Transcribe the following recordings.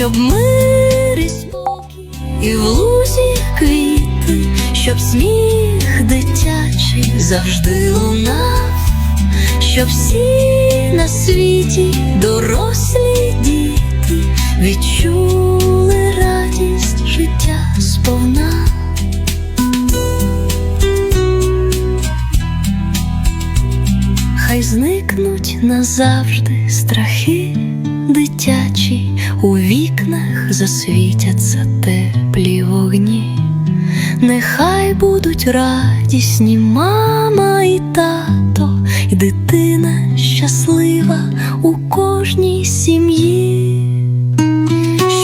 щоб мир і і в лузі квіти, щоб сміх дитячий завжди лунав щоб всі на світі дорослі діти відчули радість життя сповна. Хай зникнуть назавжди страхи засвітяться теплі вогні. Нехай будуть радісні мама і тато, і дитина щаслива у кожній сім'ї,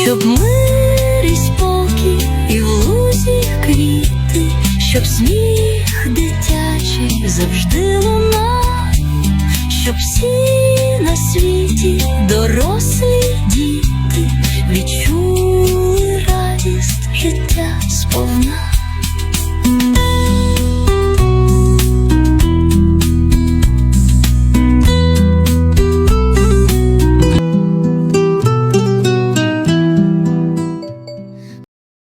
щоб мир і спокій, і в лузі квіти, щоб сміх дитячий завжди лунав, щоб всі на світі дорослі